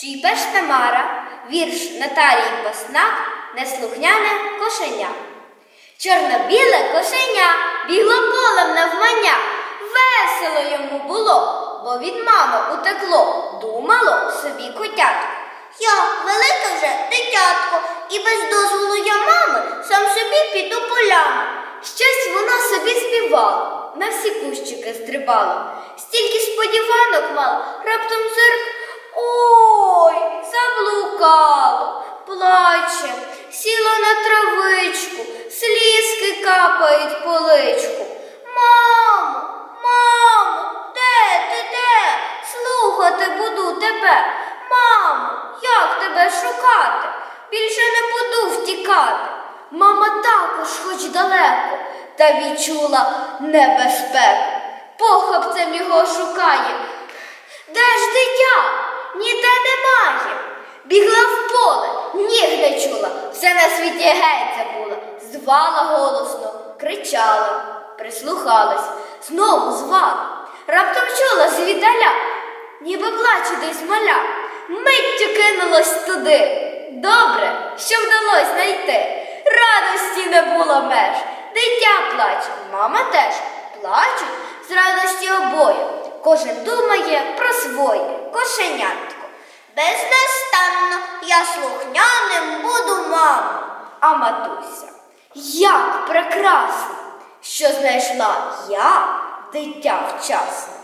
Чийбеш Тамара, вірш Наталії Паснак, неслухняне кошеня. Чорно-біле кошеня бігло полем навмання. Весело йому було, бо від мами утекло, думало собі котятко. Я велика вже дитятко, і без дозволу я мами сам собі піду полями. Щось вона собі співала, на всі кущики стрибала. Стільки сподіванок мала, заблукало, плаче, сіла на травичку, слізки капають по личку. Мамо, мамо, де ти де? Слухати буду тебе. Мамо, як тебе шукати? Більше не буду втікати. Мама також хоч далеко, та відчула небезпеку. Похопцем його шукає. Чула, все на світі геть забула. Звала голосно, кричала, прислухалась, знову звала. Раптом чула звідаля, ніби плаче десь маля. Миттю кинулась туди. Добре, що вдалось знайти. Радості не було меж. Дитя плаче, мама теж плачуть з радості обоє. Кожен думає про своє кошенятко. Безнастанно я слухняним буду мамо. А матуся, як прекрасно, що знайшла я дитя вчасно.